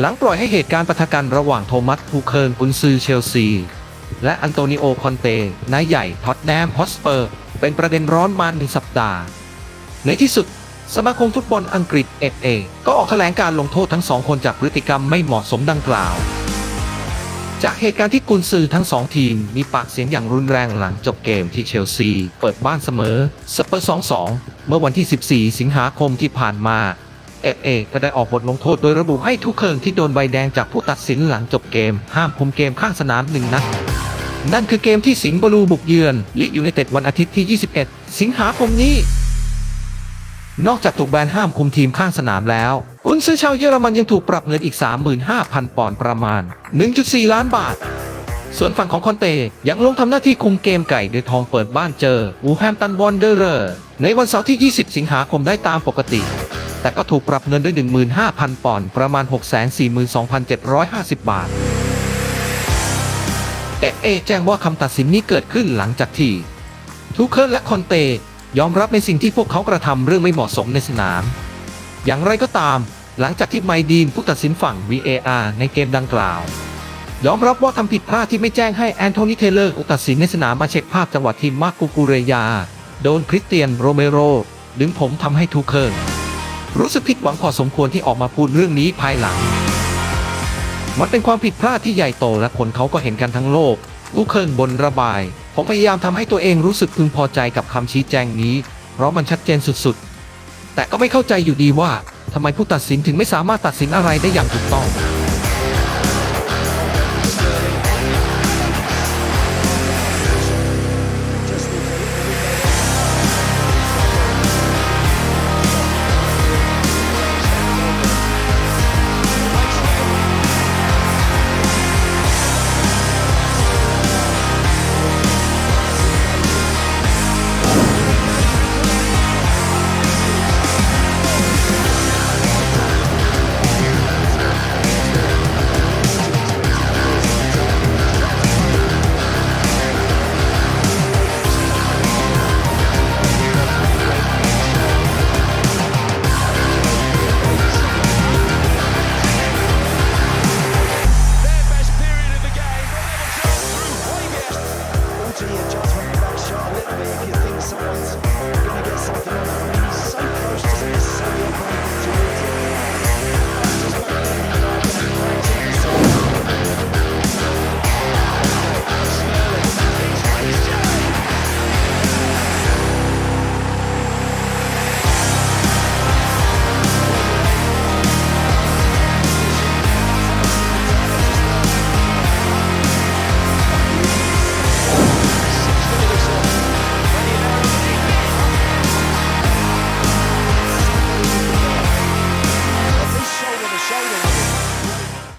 หลังปล่อยให้เหตุการณ์ปะทะกันระหว่างโทมัสทูเคิร์นกุนซือเชลซี และอันโตนิโอคอนเตนายใหญ่ท็อตแนมฮอสเปอร์ เป็นประเด็นร้อนมาหนึ่งสัปดาห์ ในที่สุดสมาคมฟุตบอลอังกฤษ FA ก็ออกแถลงการลงโทษทั้งสองคนจากพฤติกรรมไม่เหมาะสมดังกล่าว จากเหตุการณ์ที่กุนซือทั้งสองทีมมีปากเสียงอย่างรุนแรงหลังจบเกมที่เชลซี เปิดบ้านเสมอสเปอร์ 2-2 เมื่อวันที่ 14 สิงหาคมที่ผ่านมา FA ก็ได้ออกบทลงโทษโดยระบุให้ทุกเคิงที่โดนใบแดงจากผู้ตัดสินหลังจบเกม ห้ามคุมเกมข้างสนามหนึ่งนัดนั่นคือเกมที่สิงห์บลูบุกเยือนลิยูไนเต็ดวันอาทิตย์ที่ 21 สิงหาคมนี้ นอกจากถูกแบนห้ามคุมทีมข้างสนามแล้ว อุนซื้อชาวเยอรมันยังถูกปรับเงินอีก 35,000 ปอนด์ประมาณ 1.4 ล้านบาท ส่วนฝั่งของคอนเตยังลงทำหน้าที่คุมเกมไก่โดยทองเปิดบ้านเจอวูแฮมตันวอนเดอร์เรอร์ในวันเสาร์ที่ 20 สิงหาคมได้ตามปกติ แต่ก็ถูกปรับเงินด้วย 15,000 ปอนด์ประมาณ 642,750 บาทแต่เอแจ้งว่าคำตัดสินนี้เกิดขึ้นหลังจากที่ทูเคิร์และคอนเต ยอมรับในสิ่งที่พวกเขากระทำเรื่องไม่เหมาะสมในสนาม อย่างไรก็ตาม หลังจากที่ไมดีนผู้ตัดสินฝั่ง VAR ในเกมดังกล่าวยอมรับว่าทำผิดพลาดที่ไม่แจ้งให้แอนโทนีเทเลอร์ผู้ตัดสินในสนามมาเช็คภาพจังหวะที่มาร์กูกูเรยา โดนคริสเตียนโรเมโรดึงผมทำให้ทูเคิร์ รู้สึกผิดหวังพอสมควรที่ออกมาพูดเรื่องนี้ภายหลัง มันเป็นความผิดพลาดที่ใหญ่โตและคนเขาก็เห็นกันทั้งโลก ลูกเคิงบนระบาย ผมพยายามทำให้ตัวเองรู้สึกพึงพอใจกับคำชี้แจงนี้ เพราะมันชัดเจนสุดๆ แต่ก็ไม่เข้าใจอยู่ดีว่าทำไมผู้ตัดสินถึงไม่สามารถตัดสินอะไรได้อย่างถูกต้อง